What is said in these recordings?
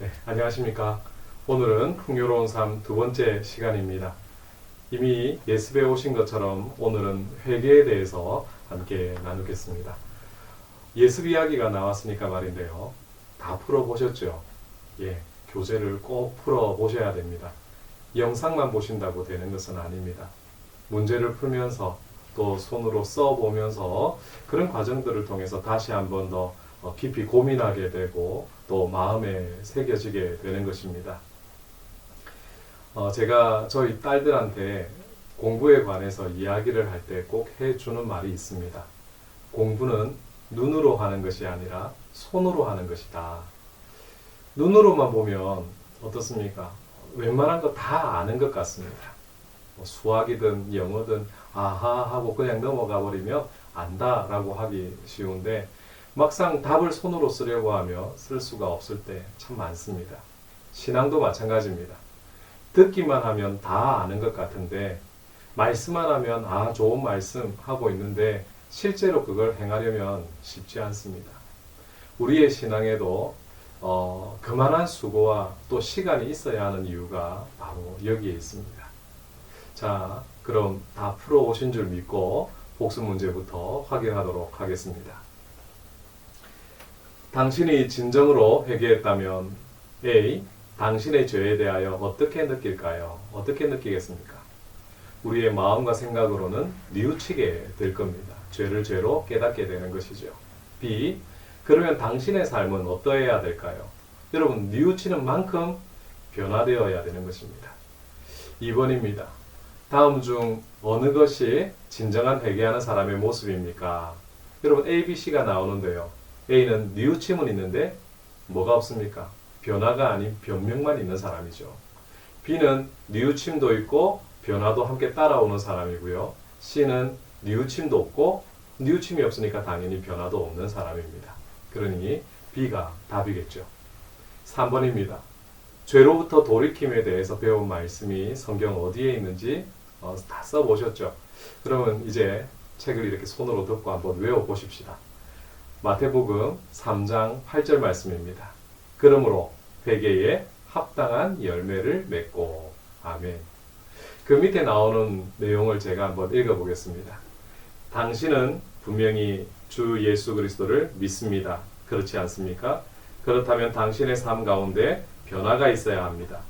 네, 안녕하십니까. 오늘은 풍요로운 삶 두 번째 시간입니다. 이미 예습에 오신 것처럼 오늘은 회개에 대해서 함께 나누겠습니다. 예습 이야기가 나왔으니까 말인데요. 다 풀어보셨죠? 예, 교재를 꼭 풀어보셔야 됩니다. 영상만 보신다고 되는 것은 아닙니다. 문제를 풀면서 또 손으로 써보면서 그런 과정들을 통해서 다시 한번더 어, 깊이 고민하게 되고 또 마음에 새겨지게 되는 것입니다. 어, 제가 저희 딸들한테 공부에 관해서 이야기를 할 때 꼭 해주는 말이 있습니다. 공부는 눈으로 하는 것이 아니라 손으로 하는 것이다. 눈으로만 보면 어떻습니까? 웬만한 거 다 아는 것 같습니다. 뭐 수학이든 영어든 아하 하고 그냥 넘어가 버리면 안다라고 하기 쉬운데 막상 답을 손으로 쓰려고 하며 쓸 수가 없을 때 참 많습니다. 신앙도 마찬가지입니다. 듣기만 하면 다 아는 것 같은데 말씀만 하면 아 좋은 말씀 하고 있는데 실제로 그걸 행하려면 쉽지 않습니다. 우리의 신앙에도 어, 그만한 수고와 또 시간이 있어야 하는 이유가 바로 여기에 있습니다. 자, 그럼 다 풀어 오신 줄 믿고 복습 문제부터 확인하도록 하겠습니다. 당신이 진정으로 회개했다면 A. 당신의 죄에 대하여 어떻게 느낄까요? 어떻게 느끼겠습니까? 우리의 마음과 생각으로는 뉘우치게 될 겁니다. 죄를 죄로 깨닫게 되는 것이죠. B. 그러면 당신의 삶은 어떠해야 될까요? 여러분, 뉘우치는 만큼 변화되어야 되는 것입니다. 2번입니다. 다음 중 어느 것이 진정한 회개하는 사람의 모습입니까? 여러분, A, B, C가 나오는데요. A는 뉘우침은 있는데 뭐가 없습니까? 변화가 아닌 변명만 있는 사람이죠. B는 뉘우침도 있고 변화도 함께 따라오는 사람이고요. C는 뉘우침도 없고 뉘우침이 없으니까 당연히 변화도 없는 사람입니다. 그러니 B가 답이겠죠. 3번입니다. 죄로부터 돌이킴에 대해서 배운 말씀이 성경 어디에 있는지 어, 다 써보셨죠? 그러면 이제 책을 이렇게 손으로 덮고 한번 외워보십시다. 마태복음 3장 8절 말씀입니다. 그러므로 회개에 합당한 열매를 맺고 아멘. 그 밑에 나오는 내용을 제가 한번 읽어보겠습니다. 당신은 분명히 주 예수 그리스도를 믿습니다. 그렇지 않습니까? 그렇다면 당신의 삶 가운데 변화가 있어야 합니다.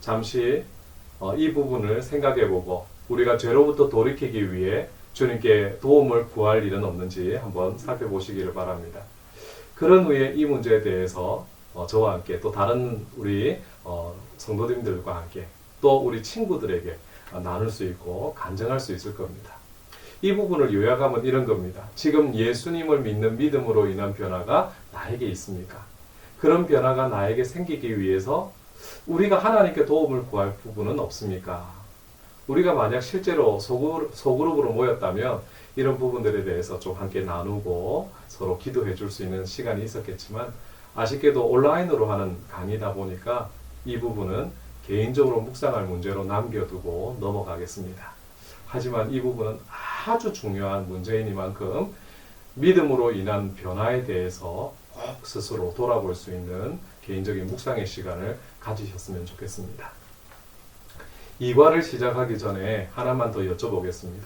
잠시 어, 이 부분을 생각해보고 우리가 죄로부터 돌이키기 위해 주님께 도움을 구할 일은 없는지 한번 살펴보시기를 바랍니다. 그런 후에 이 문제에 대해서 어, 저와 함께 또 다른 우리 어, 성도님들과 함께 또 우리 친구들에게 어, 나눌 수 있고 간증할 수 있을 겁니다. 이 부분을 요약하면 이런 겁니다. 지금 예수님을 믿는 믿음으로 인한 변화가 나에게 있습니까? 그런 변화가 나에게 생기기 위해서 우리가 하나님께 도움을 구할 부분은 없습니까? 우리가 만약 실제로 소그룹, 소그룹으로 모였다면 이런 부분들에 대해서 좀 함께 나누고 서로 기도해 줄 수 있는 시간이 있었겠지만 아쉽게도 온라인으로 하는 강의다 보니까 이 부분은 개인적으로 묵상할 문제로 남겨두고 넘어가겠습니다. 하지만 이 부분은 아주 중요한 문제이니만큼 믿음으로 인한 변화에 대해서 꼭 스스로 돌아볼 수 있는 개인적인 묵상의 시간을 가지셨으면 좋겠습니다. 이과를 시작하기 전에 하나만 더 여쭤보겠습니다.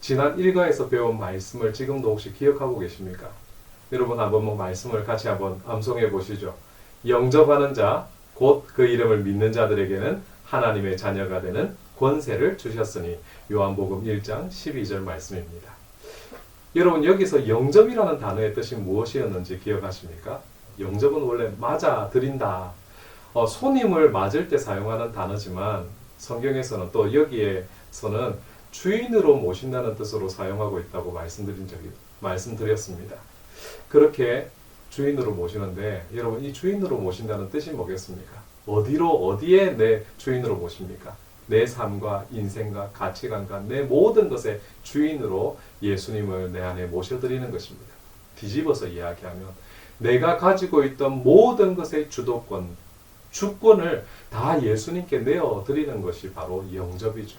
지난 1과에서 배운 말씀을 지금도 혹시 기억하고 계십니까? 여러분 한번 뭐 말씀을 같이 한번 암송해 보시죠. 영접하는 자, 곧 그 이름을 믿는 자들에게는 하나님의 자녀가 되는 권세를 주셨으니 요한복음 1장 12절 말씀입니다. 여러분 여기서 영접이라는 단어의 뜻이 무엇이었는지 기억하십니까? 영접은 원래 맞아 드린다. 어, 손님을 맞을 때 사용하는 단어지만 성경에서는 또 여기에서는 주인으로 모신다는 뜻으로 사용하고 있다고 말씀드린 적이 말씀드렸습니다. 그렇게 주인으로 모시는데 여러분 이 주인으로 모신다는 뜻이 뭐겠습니까? 어디로 어디에 내 주인으로 모십니까? 내 삶과 인생과 가치관과 내 모든 것의 주인으로 예수님을 내 안에 모셔드리는 것입니다. 뒤집어서 이야기하면 내가 가지고 있던 모든 것의 주도권, 주권을 다 예수님께 내어드리는 것이 바로 영접이죠.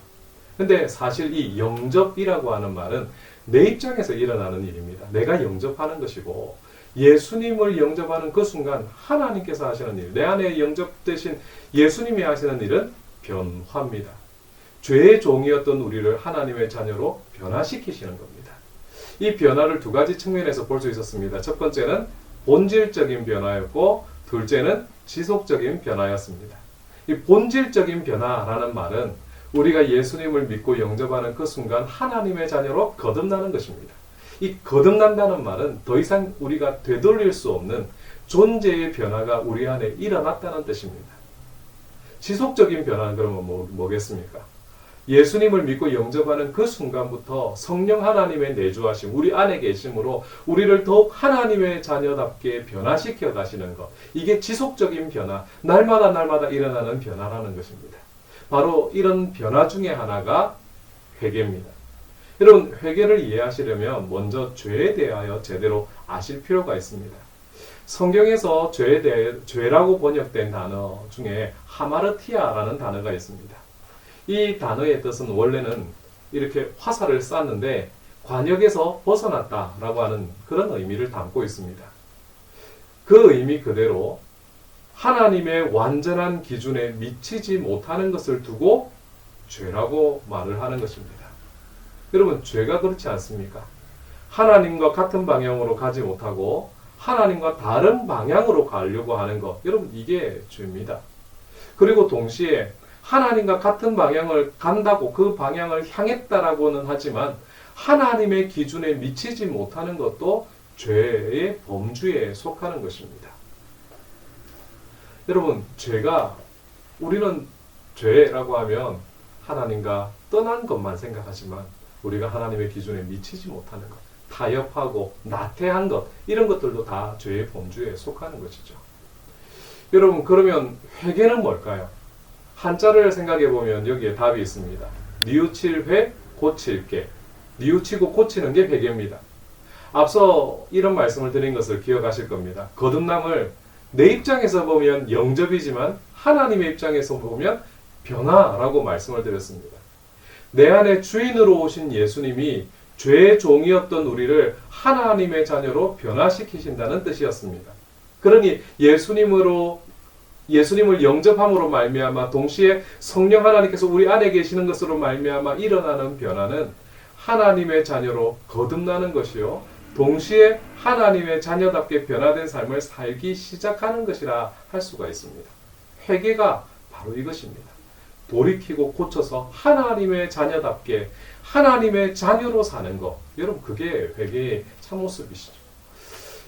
근데 사실 이 영접이라고 하는 말은 내 입장에서 일어나는 일입니다. 내가 영접하는 것이고 예수님을 영접하는 그 순간 하나님께서 하시는 일, 내 안에 영접되신 예수님이 하시는 일은 변화입니다. 죄의 종이었던 우리를 하나님의 자녀로 변화시키시는 겁니다. 이 변화를 두 가지 측면에서 볼 수 있었습니다. 첫 번째는 본질적인 변화였고, 둘째는 지속적인 변화였습니다. 이 본질적인 변화라는 말은 우리가 예수님을 믿고 영접하는 그 순간 하나님의 자녀로 거듭나는 것입니다. 이 거듭난다는 말은 더 이상 우리가 되돌릴 수 없는 존재의 변화가 우리 안에 일어났다는 뜻입니다. 지속적인 변화는 그러면 뭐, 뭐겠습니까? 예수님을 믿고 영접하는 그 순간부터 성령 하나님의 내주하심, 우리 안에 계심으로 우리를 더욱 하나님의 자녀답게 변화시켜 가시는 것. 이게 지속적인 변화, 날마다 날마다 일어나는 변화라는 것입니다. 바로 이런 변화 중에 하나가 회개입니다. 여러분, 회개를 이해하시려면 먼저 죄에 대하여 제대로 아실 필요가 있습니다. 성경에서 죄에 대해 죄라고 번역된 단어 중에 하마르티아라는 단어가 있습니다. 이 단어의 뜻은 원래는 이렇게 화살을 쐈는데 관역에서 벗어났다라고 하는 그런 의미를 담고 있습니다. 그 의미 그대로 하나님의 완전한 기준에 미치지 못하는 것을 두고 죄라고 말을 하는 것입니다. 여러분, 죄가 그렇지 않습니까? 하나님과 같은 방향으로 가지 못하고 하나님과 다른 방향으로 가려고 하는 것. 여러분, 이게 죄입니다. 그리고 동시에 하나님과 같은 방향을 간다고 그 방향을 향했다라고는 하지만 하나님의 기준에 미치지 못하는 것도 죄의 범주에 속하는 것입니다. 여러분, 죄가 우리는 죄라고 하면 하나님과 떠난 것만 생각하지만 우리가 하나님의 기준에 미치지 못하는 것, 타협하고 나태한 것, 이런 것들도 다 죄의 범주에 속하는 것이죠. 여러분, 그러면 회개는 뭘까요? 한자를 생각해 보면 여기에 답이 있습니다. 뉘우칠 회, 고칠 게. 뉘우치고 고치는 게 회개입니다. 앞서 이런 말씀을 드린 것을 기억하실 겁니다. 거듭남을 내 입장에서 보면 영접이지만 하나님의 입장에서 보면 변화라고 말씀을 드렸습니다. 내 안에 주인으로 오신 예수님이 죄의 종이었던 우리를 하나님의 자녀로 변화시키신다는 뜻이었습니다. 그러니 예수님으로 예수님을 영접함으로 말미암아 동시에 성령 하나님께서 우리 안에 계시는 것으로 말미암아 일어나는 변화는 하나님의 자녀로 거듭나는 것이요 동시에 하나님의 자녀답게 변화된 삶을 살기 시작하는 것이라 할 수가 있습니다. 회개가 바로 이것입니다. 돌이키고 고쳐서 하나님의 자녀답게 하나님의 자녀로 사는 것. 여러분 그게 회개의 참모습이시죠.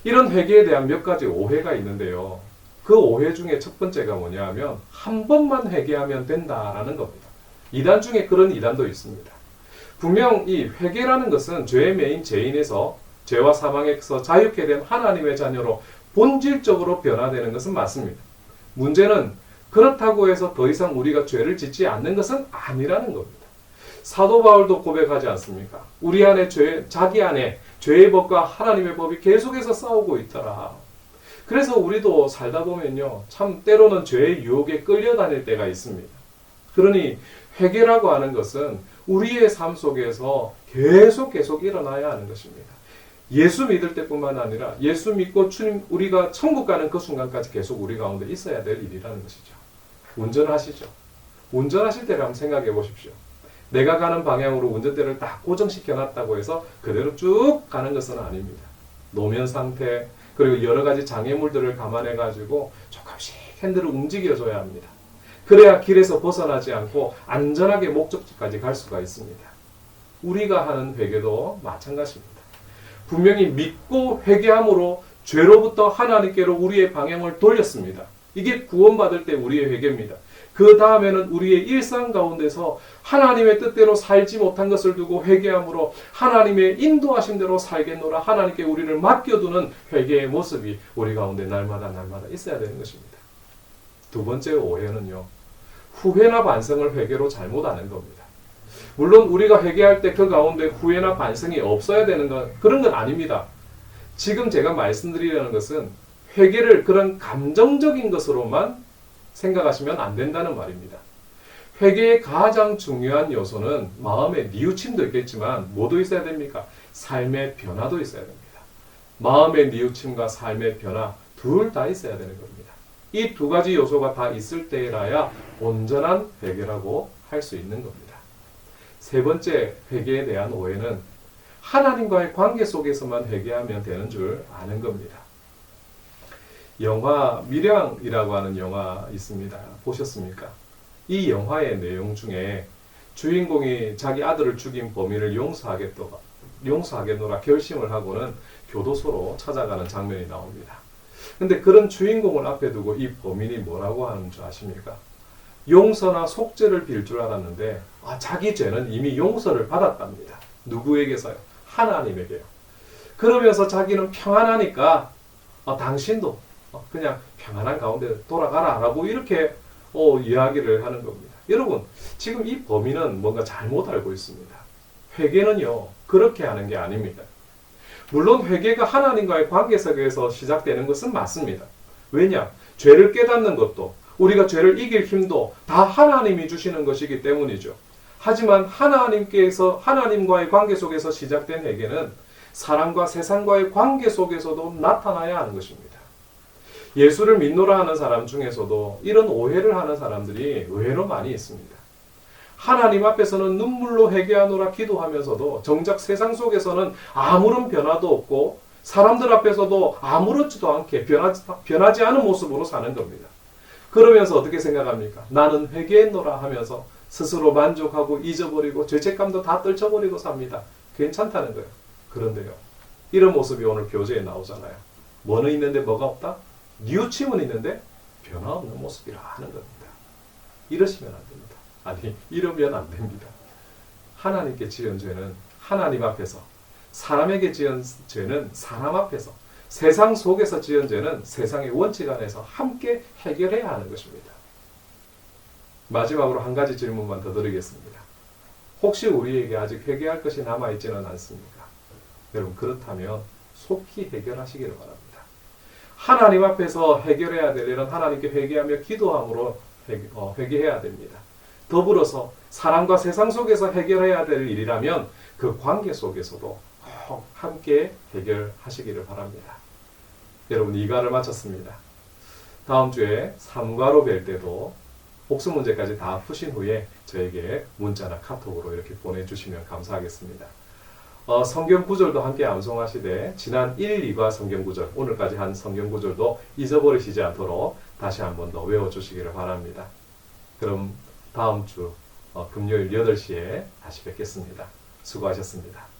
이런 회개에 대한 몇 가지 오해가 있는데요. 그 오해 중에 첫 번째가 뭐냐 하면 한 번만 회개하면 된다라는 겁니다. 이단 중에 그런 이단도 있습니다. 분명 이 회개라는 것은 죄의 메인 죄인에서 죄와 사망에서 자유케 된 하나님의 자녀로 본질적으로 변화되는 것은 맞습니다. 문제는 그렇다고 해서 더 이상 우리가 죄를 짓지 않는 것은 아니라는 겁니다. 사도 바울도 고백하지 않습니까? 우리 안에 죄, 자기 안에 죄의 법과 하나님의 법이 계속해서 싸우고 있더라. 그래서 우리도 살다 보면요, 참 때로는 죄의 유혹에 끌려다닐 때가 있습니다. 그러니 회개라고 하는 것은 우리의 삶 속에서 계속 계속 일어나야 하는 것입니다. 예수 믿을 때뿐만 아니라 예수 믿고 주님 우리가 천국 가는 그 순간까지 계속 우리 가운데 있어야 될 일이라는 것이죠. 운전하시죠. 운전하실 때를 한번 생각해 보십시오. 내가 가는 방향으로 운전대를 딱 고정시켜 놨다고 해서 그대로 쭉 가는 것은 아닙니다. 노면 상태 그리고 여러 가지 장애물들을 감안해 가지고 조금씩 핸들을 움직여 줘야 합니다. 그래야 길에서 벗어나지 않고 안전하게 목적지까지 갈 수가 있습니다. 우리가 하는 회개도 마찬가지입니다. 분명히 믿고 회개함으로 죄로부터 하나님께로 우리의 방향을 돌렸습니다. 이게 구원받을 때 우리의 회개입니다. 그 다음에는 우리의 일상 가운데서 하나님의 뜻대로 살지 못한 것을 두고 회개함으로 하나님의 인도하심대로 살겠노라 하나님께 우리를 맡겨두는 회개의 모습이 우리 가운데 날마다 날마다 있어야 되는 것입니다. 두 번째 오해는요. 후회나 반성을 회개로 잘못 아는 겁니다. 물론 우리가 회개할 때 그 가운데 후회나 반성이 없어야 되는 건 그런 건 아닙니다. 지금 제가 말씀드리려는 것은 회개를 그런 감정적인 것으로만 생각하시면 안 된다는 말입니다. 회개의 가장 중요한 요소는 마음의 뉘우침도 있겠지만 뭐도 있어야 됩니까? 삶의 변화도 있어야 됩니다. 마음의 뉘우침과 삶의 변화 둘 다 있어야 되는 겁니다. 이 두 가지 요소가 다 있을 때라야 온전한 회개라고 할 수 있는 겁니다. 세 번째 회개에 대한 오해는 하나님과의 관계 속에서만 회개하면 되는 줄 아는 겁니다. 영화 미량이라고 하는 영화 있습니다. 보셨습니까? 이 영화의 내용 중에 주인공이 자기 아들을 죽인 범인을 용서하겠다, 용서하겠노라 결심을 하고는 교도소로 찾아가는 장면이 나옵니다. 근데 그런 주인공을 앞에 두고 이 범인이 뭐라고 하는 줄 아십니까? 용서나 속죄를 빌 줄 알았는데 아, 자기 죄는 이미 용서를 받았답니다. 누구에게서요? 하나님에게요. 그러면서 자기는 평안하니까 어, 당신도 어, 그냥 평안한 가운데 돌아가라라고 이렇게 어, 이야기를 하는 겁니다. 여러분 지금 이 범인은 뭔가 잘못 알고 있습니다. 회개는요 그렇게 하는 게 아닙니다. 물론 회개가 하나님과의 관계 속에서 시작되는 것은 맞습니다. 왜냐? 죄를 깨닫는 것도 우리가 죄를 이길 힘도 다 하나님이 주시는 것이기 때문이죠. 하지만 하나님께서 하나님과의 관계 속에서 시작된 회개는 사람과 세상과의 관계 속에서도 나타나야 하는 것입니다. 예수를 믿노라 하는 사람 중에서도 이런 오해를 하는 사람들이 의외로 많이 있습니다. 하나님 앞에서는 눈물로 회개하노라 기도하면서도 정작 세상 속에서는 아무런 변화도 없고 사람들 앞에서도 아무렇지도 않게 변하지, 변하지 않은 모습으로 사는 겁니다. 그러면서 어떻게 생각합니까? 나는 회개했노라 하면서 스스로 만족하고 잊어버리고 죄책감도 다 떨쳐버리고 삽니다. 괜찮다는 거예요. 그런데요. 이런 모습이 오늘 교재에 나오잖아요. 뭐는 있는데 뭐가 없다? 뉘우침은 있는데 변화 없는 모습이라 하는 겁니다. 이러시면 안 됩니다. 아니, 이러면 안 됩니다. 하나님께 지은 죄는 하나님 앞에서, 사람에게 지은 죄는 사람 앞에서, 세상 속에서 지은 죄는 세상의 원칙 안에서 함께 해결해야 하는 것입니다. 마지막으로 한 가지 질문만 더 드리겠습니다. 혹시 우리에게 아직 회개할 것이 남아있지는 않습니까? 여러분, 그렇다면 속히 해결하시기를 바랍니다. 하나님 앞에서 해결해야 될 일은 하나님께 회개하며 기도함으로 회개, 어, 회개해야 됩니다. 더불어서 사람과 세상 속에서 해결해야 될 일이라면 그 관계 속에서도 꼭 함께 해결하시기를 바랍니다. 여러분 이가를 마쳤습니다. 다음 주에 3과로 뵐 때도 복수 문제까지 다 푸신 후에 저에게 문자나 카톡으로 이렇게 보내주시면 감사하겠습니다. 어, 성경 구절도 함께 암송하시되 지난 1, 2과 성경 구절 오늘까지 한 성경 구절도 잊어버리시지 않도록 다시 한 번 더 외워주시기를 바랍니다. 그럼 다음 주 어, 금요일 8시에 다시 뵙겠습니다. 수고하셨습니다.